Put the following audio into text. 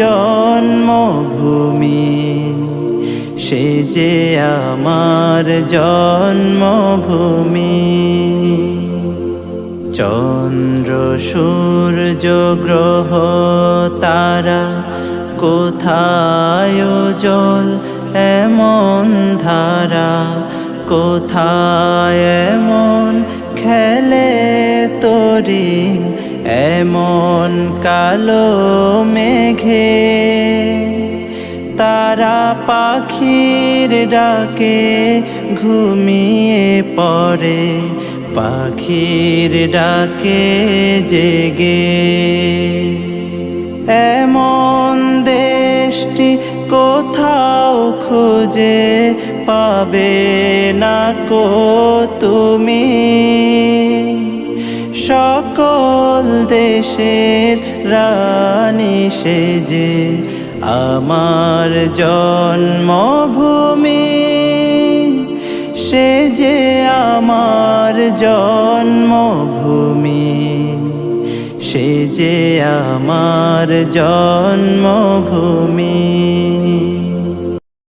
জন্মভূমি সে যে আমার জন্মভূমি। চন্দ্র সূর্য গ্রহ তারা কোথায় জল এমন ধারা কোথায় এমন কালো মেঘে, তারা পাখির ডাকে ঘুমিয়ে পড়ে, পাখির ডাকে জেগে। এমন দেশটি কোথাও খুঁজে পাবে না কো তুমি? সকল দেশের রানী সেজে আমার জন্মভূমি। সে যে আমার জন্মভূমি। সে যে আমার জন্মভূমি।